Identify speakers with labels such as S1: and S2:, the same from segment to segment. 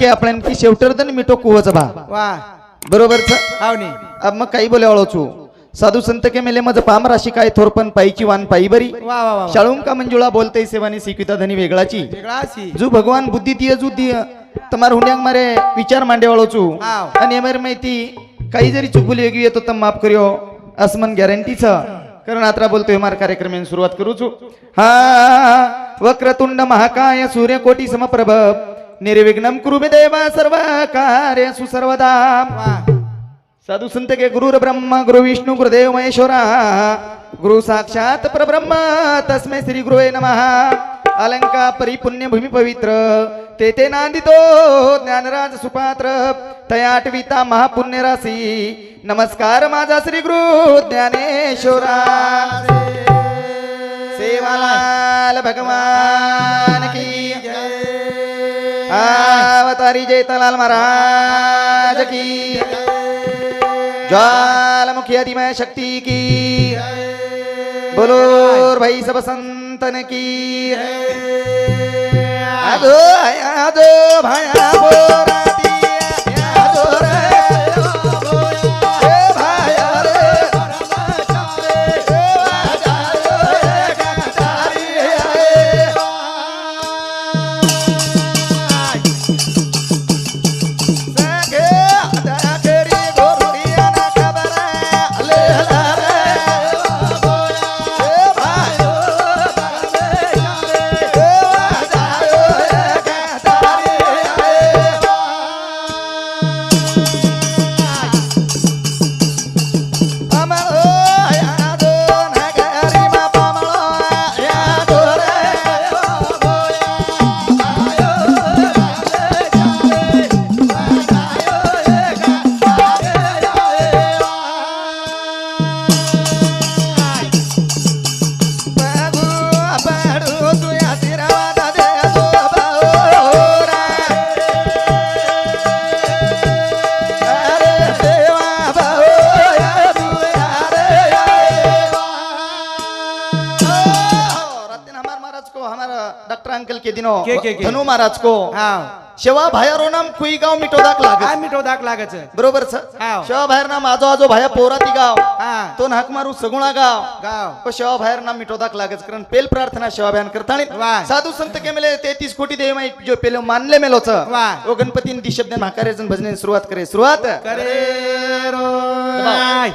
S1: के आपण की शेवटर तर मिठो कुवच भा
S2: बरोबर
S1: अब मग काही बोले ओळखू साधू संत के मेले मज पाम राशी काय थोरपण पायची वान पायी बरी. शाळूं का मंजुळा बोलते सेवानी सिकिता धनी वेगळाची. जो भगवान बुद्धी दिय जू दिय तमार हुंड्यांग मारे विचार मांडे
S2: वाळोचू
S1: आणि अमेर माहिती काही जरी चुकली वेगळी येतो तर माफ करियो. असमन गॅरंटीच कारण आता बोलतोय मार कार्यक्रम सुरुवात करू छू हा वक्रतुंड महाकाय सूर्य सूर्यकोटी समप्रभ. निर्विघ्नम कुरु मे देवा सर्व कार्य सुसर्वदा. साधू संत के गुरुर ब्रह्मा गुरु विष्णू गुरुदेव महेश्वरा गुरु साक्षात परब्रह्म तस्मै श्री गुरुवे नमः. अलंका परिपुण्य भूमी पवित्र ते ते नांदितो ज्ञानराज सुपात्र तयाटविता महापुण्य राशी नमस्कार माझा श्री गुरु ज्ञानेश्वरा. सेवालाल भगवान. की अवतारी जयतलाल महाराज की। ज्वालामुखी अधिमय शक्ति की। बोलो भाई सब संतन की। आजो आजो भाया बोरा। अंकल के दिनों
S2: के, के, के?
S1: धनु महाराज को शेवा भायारो नाम कुई गाव मिटोदाक
S2: काय
S1: लागत?
S2: मिठो दाख लागायचं
S1: बरोबर छ
S2: हाव.
S1: शेवा भायर नाम आजो आजो भाया पोराती गाव.
S2: हा.
S1: तो नाक मारू सगुणा गाव.
S2: गाव.
S1: तो शेवा भायर नाम मिटोदाक लागत कारण पेल प्रार्थना शेवा बयान करताणी
S2: वाह.
S1: साधू संत के मेले तेहतीस कोटी देव माई जो पेले मानले मेलोच
S2: वाह.
S1: गणपती ती शब्द म्हाकारे जण भजने सुरुवात करे सुरुवात.
S2: करे रो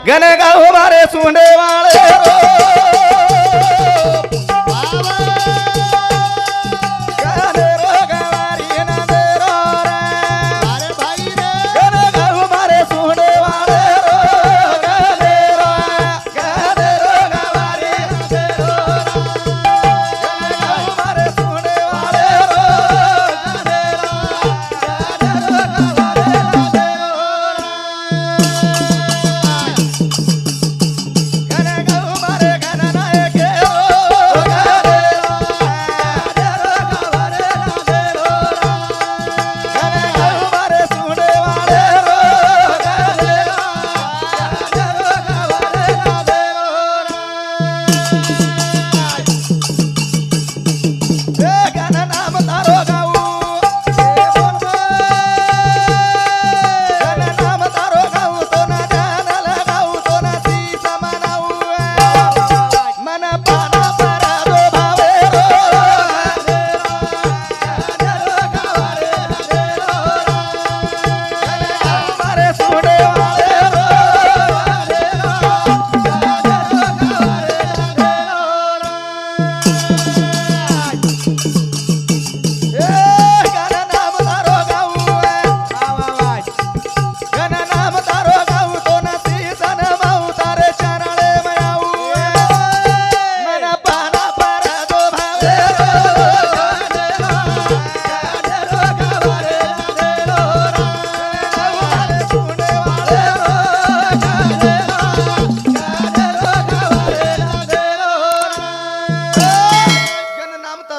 S1: गण गाव मारे सुंडे वाळे रो.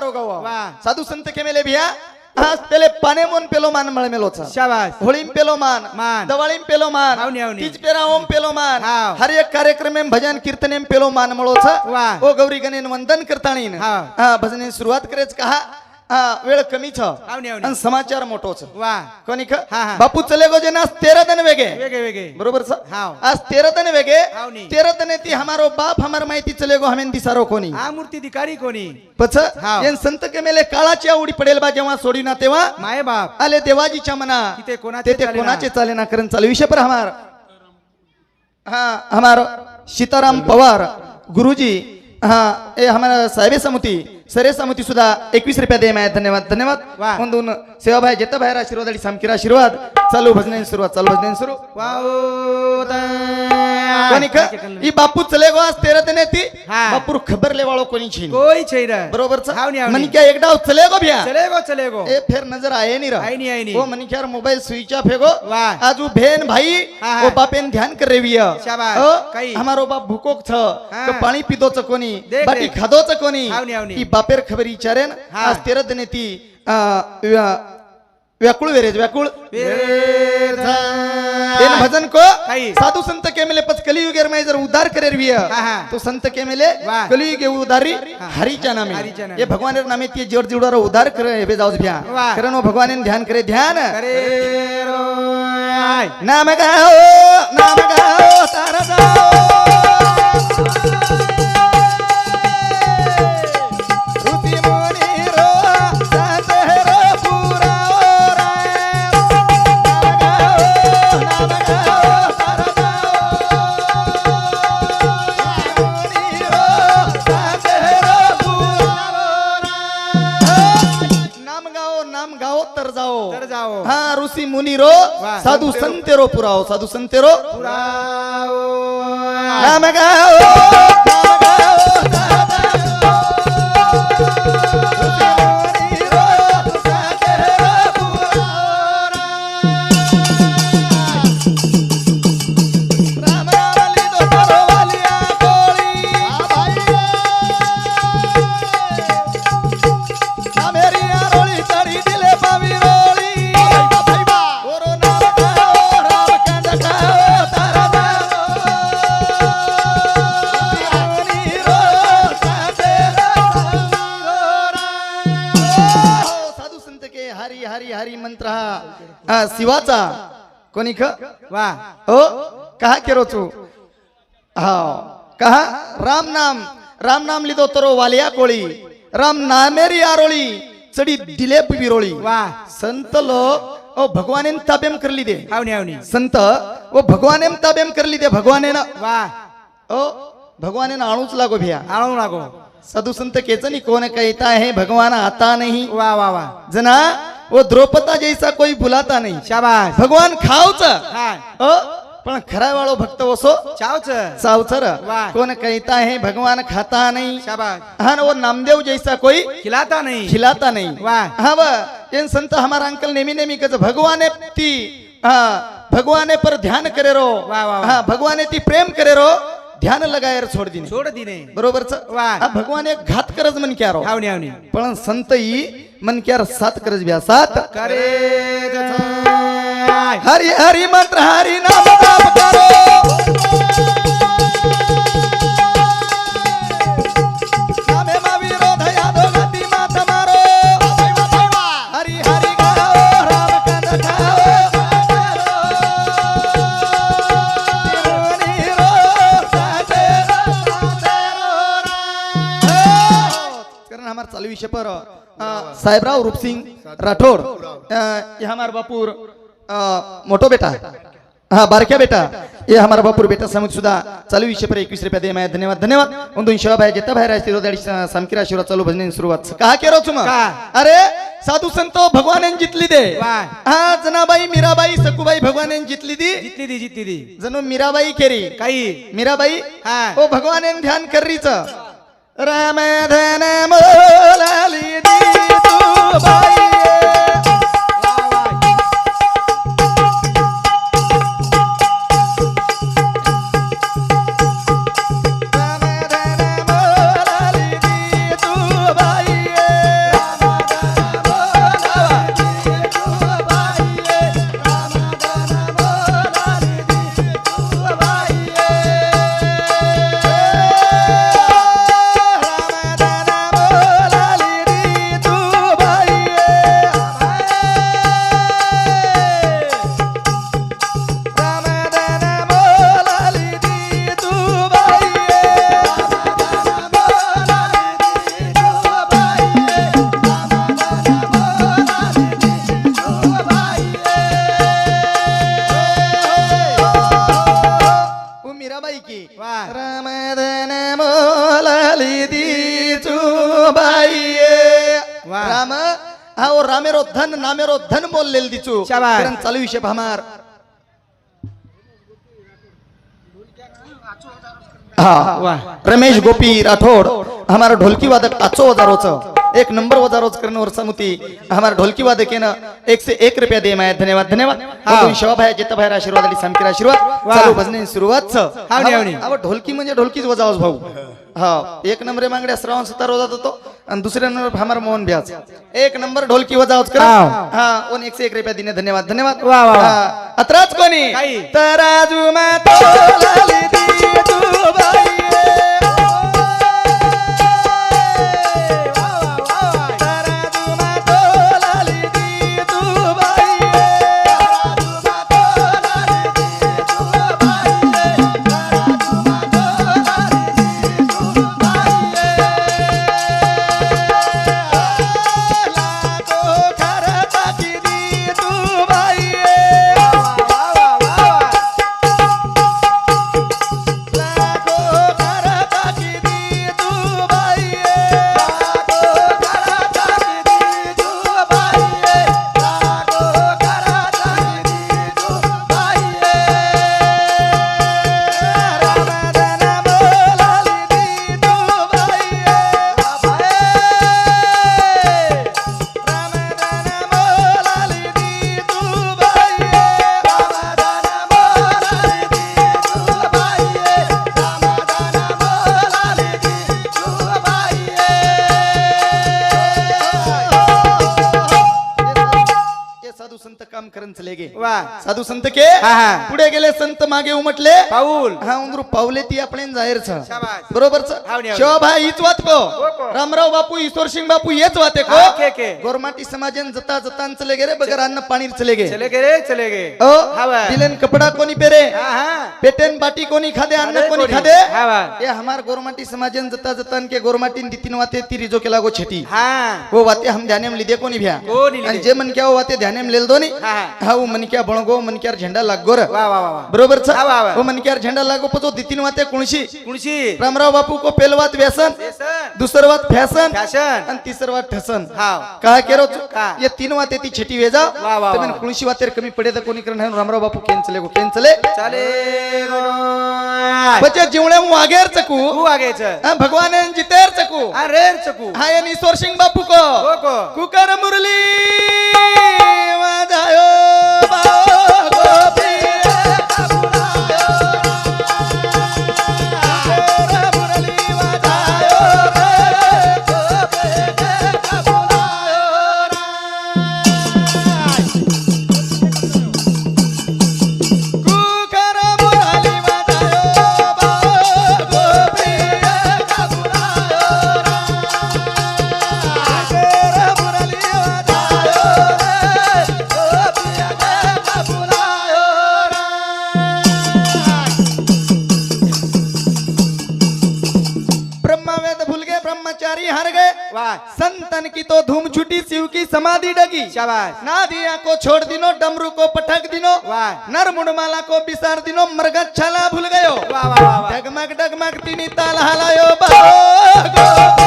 S1: नाम तारो गाऊ
S2: वा.
S1: साधू संत के मेले भिया आज त्याले पाने मोन पेलो मान मळ मेलोचा
S2: शाबास
S1: होळीम पेलो मान
S2: मान.
S1: दवाळीम पेलो मान
S2: आवनी, आवनी.
S1: तीज पेरा ओम पेलो मान. हर एक कार्यक्रम में भजन कीर्तन पेलो मान मळोच
S2: वा.
S1: ओ गौरी गणेन वंदन करताणीन
S2: हाव.
S1: वेळ. आणि समाचार मोठोच.
S2: वा.
S1: कोणी. बापू चले गो जे ना तेरा दिन वेगे.
S2: वेगळे वेगळे
S1: बरोबर. आज तेरा दिन वेगे. तेरा दिन ती हमारो बाप हमार माहिती चले गो हमें दिसारो कोणी.
S2: मूर्ती दिकारी कोणी.
S1: येन संत के मेले काळाची आवडी पडेल बा जेव्हा सोडी ना तेव्हा?
S2: माये बाप.
S1: आले देवाजीच्या मना. ते. कोणाचे चाले ना? कारण चालू विषय पर हमार. हाँ हमार सीताराम पवार गुरुजी हाँ ए हमारा साहेबे समिती. सरे समिती सुद्धा एकवीस रुपया दे माय धन्यवाद धन्यवाद. म्हणून सेवाभाई जेता बाहेर आशीर्वाद आणि सामकीर आशीर्वाद चालू भजने सुरुवात चालू भजने सुरू ई बापू चले गो आज तेरा दिन ती. बापू खबर ले वाळो कोणी छी
S2: कोई छैर
S1: बरोबर. मनी क्या एकदा चले गो भ्या
S2: चले गो चले गो
S1: ए फिर नजर आए नहीं रहा
S2: आई नहीं, आई नहीं।
S1: वो मन क्या मोबाइल स्विच ऑफ है गो। आज वो बहन भाई। वो बापेन ध्यान कर रही है
S2: शाबाश।
S1: ओ,
S2: काही।
S1: हमारो बाप भूकोक छ। तो पाणी पिदो च कोणी बाटी। खादो च कोणी. ती बापेर खबर विचारेन। आज तेरा दिन ती व्याकुळ वेरेज व्याकुळ तेन भजन को
S2: काही।
S1: साधु संत के मिले पच कलियुगेर में जर उद्धार करे
S2: हाँ, हाँ।
S1: तो संत के मिले
S2: वाह।
S1: कलियुगे उद्धारी हरीच्या नामे
S2: हरीच्या नामे.
S1: ये भगवान नामे ती जोर जोडा उद्धार करे हे भ्या
S2: वाह.
S1: कारण वो भगवान ध्यान करे ध्यान. नाम गाओ नाम गाओ तारा ऋषी साधू संतेरो पुराओ साधू संतेरो
S2: पुराओ।
S1: हा, शिवाचा कोणी ख?
S2: वा.
S1: हो? कहा केरो तू हा. कहा? राम नाम. राम नाम लिदो तरो वालिया कोळी. राम नामेरी आरोळी. चढी दिलेप विरोळी.
S2: वा.
S1: संत लोक ओ भगवानेन ताब्याम करली दे.
S2: हावनी हावनी.
S1: संत ओ भगवानेम ताब्याम करली दे भगवानेन.
S2: वा.
S1: ओ भगवानेन आणूच लागो भिया.
S2: आळू लागो.
S1: साधू संत केचनी कोण कहता है भगवान आता नहीं.
S2: वा वा वा.
S1: जना वो द्रौपदा जैसा कोई बुलाता नहीं।
S2: शाबास
S1: भगवान खावच पण खरा वाळो भक्त वसो
S2: चावच वाह.
S1: कोण कहता है भगवान खाता नहीं। हाँ वो नामदेव जैसा कोई
S2: खिलाता नहीं।
S1: खिलाता नहीं।
S2: वाह.
S1: हाँ व ये संत हमारा अंकल नेमी नेमी कच भगवाने ती हाँ भगवाने पर ध्यान करे रो. हाँ भगवाने ती प्रेम करे रो। ध्यान लगायर छोड़ दिने।
S2: सोड दिने।
S1: बरोबर
S2: वाह.
S1: हा भगवान एक घात करज मन क्या रो
S2: हावनी हावनी।
S1: पण संत ही मन क्या सात करज ब्या सात
S2: करे.
S1: हरि हरि मंत्र हरि नाम जाप करो। राठोड ये हमार बापूर मोटो बेटा। हाँ बारक्या बेटा। ये हमारा बापूर बेटा समुख सुद्धा चालू विषय पर एकवीस रुपया दे माया। धन्यवाद धन्यवाद। दोन शिवा भाई जेता बाहेर असते रोदाडी सामकिरा शिवराज चालू भजने सुरुवात। कहा केरो तुम?
S2: का?
S1: अरे साधू संतो भगवान जितली दे. हा जनाबाई मीराबाई सकुबाई भगवान जितली दी।
S2: जितली दी जितली दी।
S1: जणू मीराबाई केरी।
S2: काही?
S1: मीराबाई?
S2: हा.
S1: ओ भगवान ध्यान करीच। राम धन ओ रामेरो धन नामेरो धन बोललेल. कारण चालू विषय भामार. हा
S2: वाह
S1: रमेश गोपी राठौड़. हमारा ढोलकी वादक टाचो वजारोच एक नंबर वजारोच करने वर समुती हमारा ढोलकी वादक है ना एक से एक रुपया दे माया धन्यवाद धन्यवाद
S2: हा.
S1: हा शोभा भाई जेता भाई आशीर्वाद आली सामकीर आशीर्वाद. चालू भजने सुरुवात छ. अहो ढोलकी म्हणजे ढोलकीच वजावच भाऊ हा एक नंबर मांगड्या श्रावण सतार वाजत होतो आणि दुसऱ्या नंबर हमारा मोहन ब्याज एक नंबर ढोलकी वजावच कर. हा ओन एक से एक रुपया दिने धन्यवाद धन्यवाद. अत्राच कोणी. तराजू मा साधू संत के
S2: हा, हा.
S1: पुढे गेले संत मागे उमटले
S2: पाऊल
S1: हा उंदरू पावले ती आपण जाहीर छ
S2: शाबास.
S1: बरोबर. शिवभाई हीच को. रामराव बापू ईश्वर सिंग बापू हेच वाते को?
S2: हा, के, के.
S1: गोरमाटी समाजन जता जतान चले गे रे बगर अन्न पाणी चले गे
S2: चले गे. रे चले गे
S1: ओ. दिलेन कपडा कोणी पेरे?
S2: हा हा.
S1: पेटेन बाटी कोणी खादे अन्न
S2: खादे
S1: कोणी. खादे. ये हमार गोरमाटी समाजन जता जतान के गोरमाटीन दितीन वाते तिरी जो केला गो छेटी
S2: हा.
S1: वो वाते हम ध्याने में लिदे कोणी भ्या. आणि जे मन क्या वाते ध्याने में लेल दोनी.
S2: हा,
S1: हा. वो मन क्या बणगो मन क्या झेंडा लागगो रे. बरोबर छ
S2: हा, वा,
S1: मन क्या झेंडा लागो पचो दितीन वाते कुणशी?
S2: कुणशी?
S1: रामराव बापू को पेलवात व्यसन।
S2: व्यसन.
S1: फॅशन
S2: फॅशन
S1: आणि तिसरं वात ठसन
S2: हाव.
S1: का केरो
S2: का?
S1: ये तीन वाते ती छेटी वेजा.
S2: वा, वा,
S1: कुणशी वातेर कमी पडे तर कोणी करण रामराव बापू केन चले गो केन चले बचे जिवणे वागेर चकू.
S2: तू
S1: हा, भगवान जितेर चकू.
S2: अरे चकू.
S1: हा ये ईश्वर सिंग बापू को.
S2: हो को.
S1: कुकर मुरली वाजायो बाओ.
S2: शाबाश
S1: ना दिया को छोड़ दिनो डमरू को पटक दिनो
S2: वाह।
S1: नर मुंडमाला को बिसार दिनो मरगत छाला भूल गयो।
S2: वाह वाह वाह
S1: डगमग डगमग तिनी ताल हलायो बाओ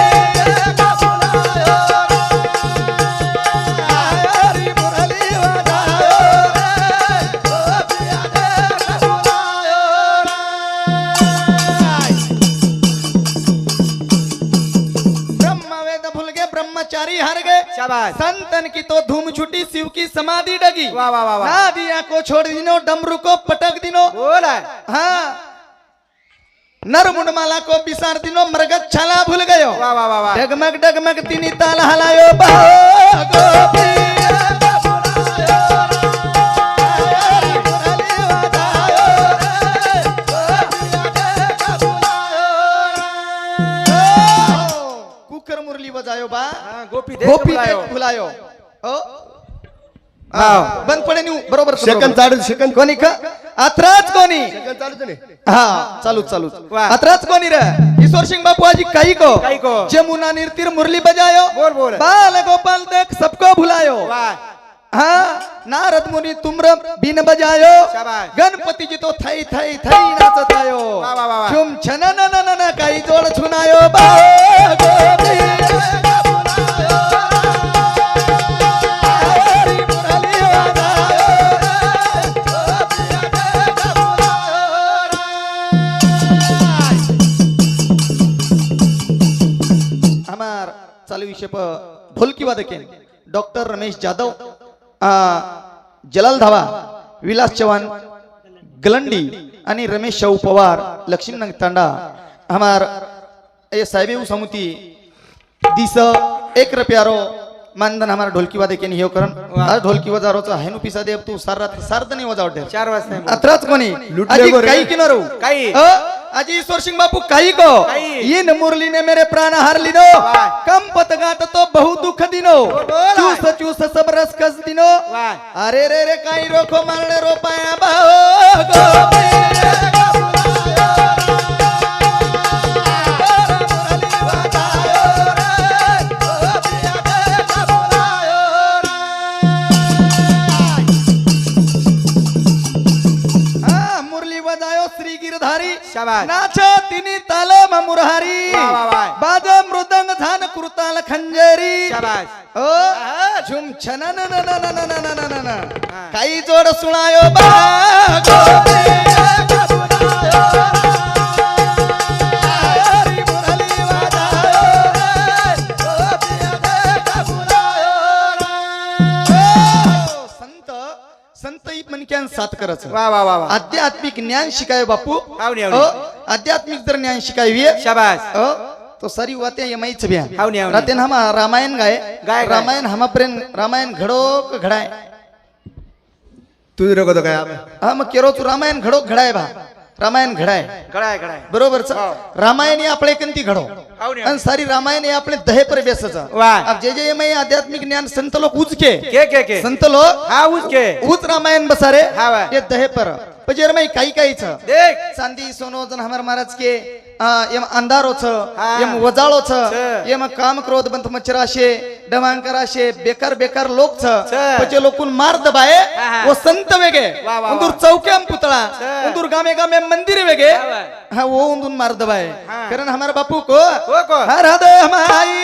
S1: ना दिया को छोड़ दिनो डमरू को पटक दिनो।
S2: बोला।
S1: हाँ। नर मुंडमाला को बिसार दिनो मरगत छाला भूल गयो।
S2: वाह वाह वाह वाह
S1: डगमग डगमग तिनी ताल हलायो। बाओ गोपी कुकर मुरली बजायो बा।
S2: हा, गोपी देख
S1: गोपी
S2: बुलायो।
S1: ओ बंद पडे न्यू बरोबर
S3: सेकंद चालू सेकंद.
S1: कोणी का? आत्राच कोणी? हा. चालू चालू
S2: वाह.
S1: आत्राच कोणी रे? ईश्वर सिंह बापू आजी काही को. जमुना निर्तीर मुरली बजायो?
S2: बोल, बोल.
S1: बाल गोपाल देख सबको भुलायो? हाँ? नारद मुनि तुम्र बिन बजायो. गणपती जी तो थई थई थई नाचतायो. छुम छन न न न न काही जोड छुनायो? बाओ चालू विषय ढोलकी वादके डॉक्टर रमेश जाधव जलाल धावा विलास चव्हाण गलंडी आणि रमेश शाहू पवार लक्ष्मीनाथ तांडा हमार ये साहेब समिति दिस एक प्यारो मानधन हमारा ढोलकी वादे के नहीं हो करन आज ढोलकी वाजारो चा है नु पिसा दे तू सार रात सार दनी वाजावटे
S2: चार वाजता आहे.
S1: अत्राच कोणी. काही किनारो
S2: काही.
S1: अ, आजी ईश्वर सिंह बापू काही को
S2: काही.
S1: ये न मुरली ने मेरे प्राण हार लिनो. कम पतगात तो बहु दुख दिनो. चूस चूस सब रस कस दिनो. अरे रे रे काही रोखो मारणे रो पाया खंजरी ओ झुम छन काही जोड सुनायो बा मनक्यान साथ करायचं
S2: वा वा
S1: आध्यात्मिक ज्ञान शिकाय बापू. आध्यात्मिक जर ज्ञान शिकावी
S2: शाबास.
S1: तो सारी वाते यमाईच ब्या.
S2: हावनी, हावनी.
S1: रातेन हमा रामायण गाय.
S2: गाय, गाय.
S1: रामायण हमा प्रेम रामायण घडो क घडाय.
S2: तुझं नको काय
S1: हा मग केरो तू रामायण घडो घडाय बा. रामायण घडाय.
S2: गळाय गळाय
S1: बरोबर
S2: हो.
S1: रामायण हे आपले कंती घडो?
S2: हावनी,
S1: आणि सारी रामायण हे आपले दहे पर बेसाचं
S2: वाह.
S1: अब जे जे यमाई आध्यात्मिक ज्ञान संत लोक उचके
S2: के के के.
S1: संत लोक
S2: हा उसके
S1: उच रामायण बसारे.
S2: हा, वाह.
S1: ये दहे पर. पजेर में काही काहीच
S2: देख
S1: चांदी सोनो जन हमार महाराज के यम अंधारो छ. यम वजाळो छ
S2: छ.
S1: यम काम क्रोध बंत मच्छराशे डमांकराशे बेकार बेकार लोक छ
S2: छ.
S1: पचे लोकून मार दबाए. वो संत वेगे उंदूर
S2: वा.
S1: चौक्याम पुतळा
S2: छ.
S1: उंदूर गामे गामे मंदिर वेगे
S2: हा, वा.
S1: उंदून मार दबाए. कारण हमारे बापू को हर दे हमारी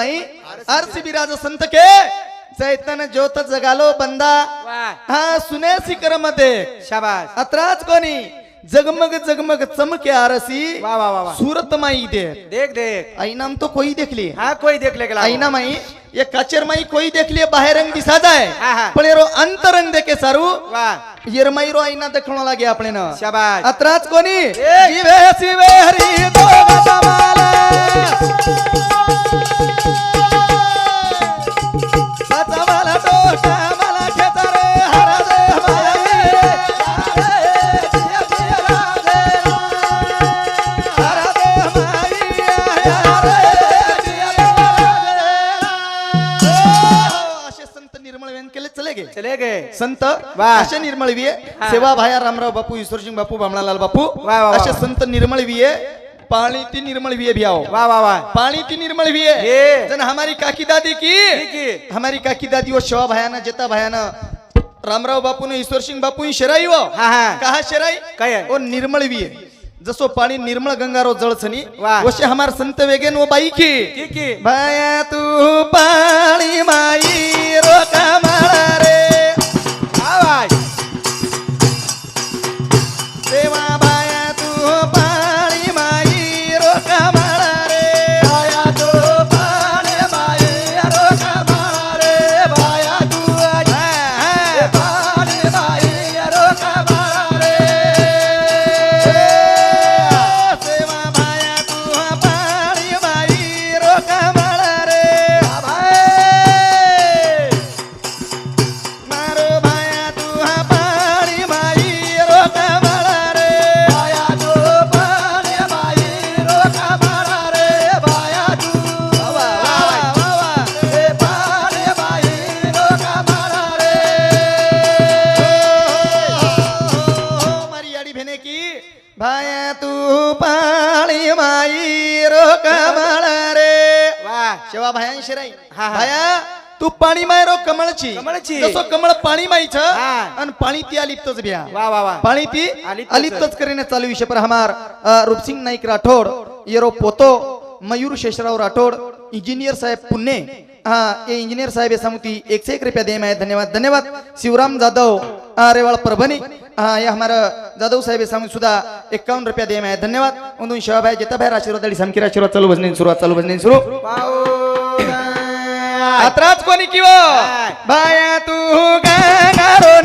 S1: माई आरसी बिराज संत के. चैतन्य ज्योत जगालो बंदा. हा सुने सिकरमध्ये
S2: शाबास.
S1: अत्राच कोणी? जगमग जगमग चमके आरसी.
S2: वा वा वा
S1: सूरत माई दे
S2: देख देख.
S1: आई नाम तो कोई देख लिए.
S2: हा कोई देख ले गेला.
S1: आईना माई ये काचेर माई कोई देख लिए बाहेर रंग दिसा जाए.
S2: हा, हा.
S1: पण येरो अंतरंग देखे सारू.
S2: वा
S1: येरमाई रो आईना देखणो लागे आपले ना
S2: शाबास.
S1: अत्राच कोणी?
S2: एक.
S1: शिवे हरी समाला. संत
S2: वा.
S1: असे निर्मळ विये सेवा भाया रामराव बापू ईश्वरसिंग बापू बामणालाल बापू.
S2: वा, वा, वा.
S1: असे संत निर्मळ विये पाणी ती निर्मळ विये भियाओ
S2: वा वा वा.
S1: पाणी ती निर्मळ विये. जन हमारी काकी दादी
S2: की?
S1: हमारी काकी दादी वो शिवा भायाना जेता भायाना. रामराव बापू ने ईश्वर सिंग बापू शेराई वो.
S2: हा हा.
S1: कहा शेराई?
S2: काय?
S1: ओ निर्मळ विये जसो पाणी निर्मळ गंगारो जळसनी
S2: वा.
S1: वशे हमार संत वेगेन वो बाई की. बाया तू पाणी माई भाया
S2: हा, हा.
S1: भाया तू पाणी मायरो कमळची
S2: कमळची.
S1: जसं कमळ पाणी मायच
S2: हा.
S1: आणि पाणी ती आलिप्तच बिया
S2: वा वा वा
S1: पाणी ती
S2: आलिप्तच.
S1: आलिप्तच करणे चालू विषय पर हमार अ, रूपसिंग नाईक राठोड येरो पोतो मयूर शेषराव राठोड इंजिनियर साहेब पुणे हाँ ये इंजीनियर साहब ये समुति एक से एक रुपया दे मैं धन्यवाद धन्यवाद शिवराम जादव हाँ, रेवाड़ परभनी हाँ ये हमारा जादव साहेब ये समुति सुधा इक्यावन रुपया दे मैं धन्यवाद उन शिवा भाई जेता भाई आशीर्वाद अडी समकीर आशीर्वाद चालू भजने सुरुवात चालू भजने सुरू आत्राच कोणी किव? बाया तू गारो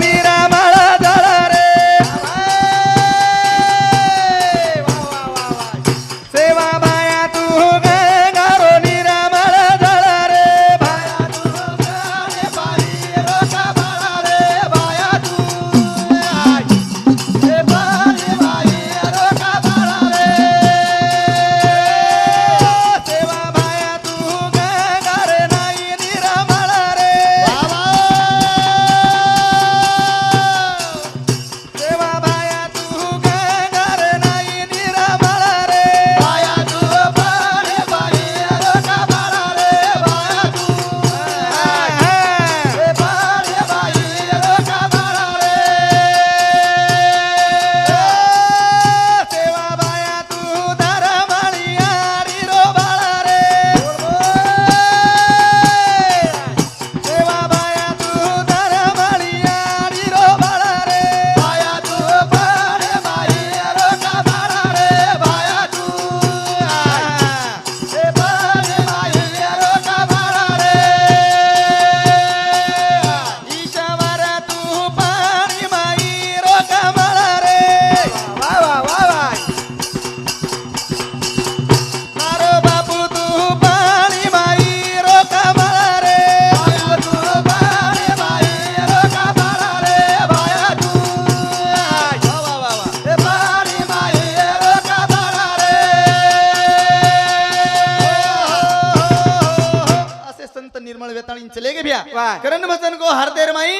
S1: करण भजन को हर देर माई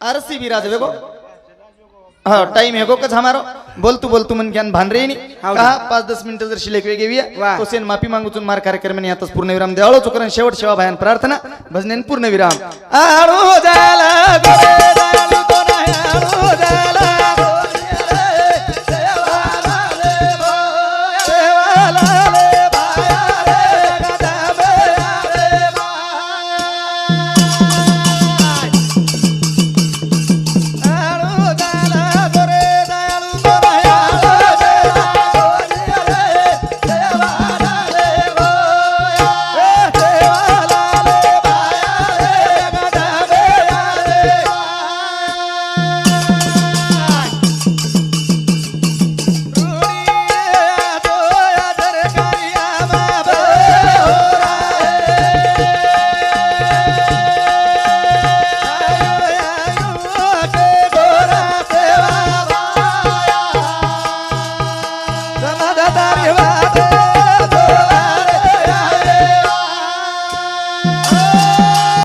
S1: आरसी विराज वेगो। हाँ टाइम है को कच हमारो। बोलतू बोलतू मन ज्ञान भान रे
S2: हाव
S1: कहा पाच दस मिनिटं जर शिल्लक वेगळी
S2: वा.
S1: विया तो सेन माफी मागूचून मार आताच पूर्ण विराम द्यावळो चुकरण शेवट शेवा भायन प्रार्थना। भजनेन पूर्ण विराम। आळू झाला गोरे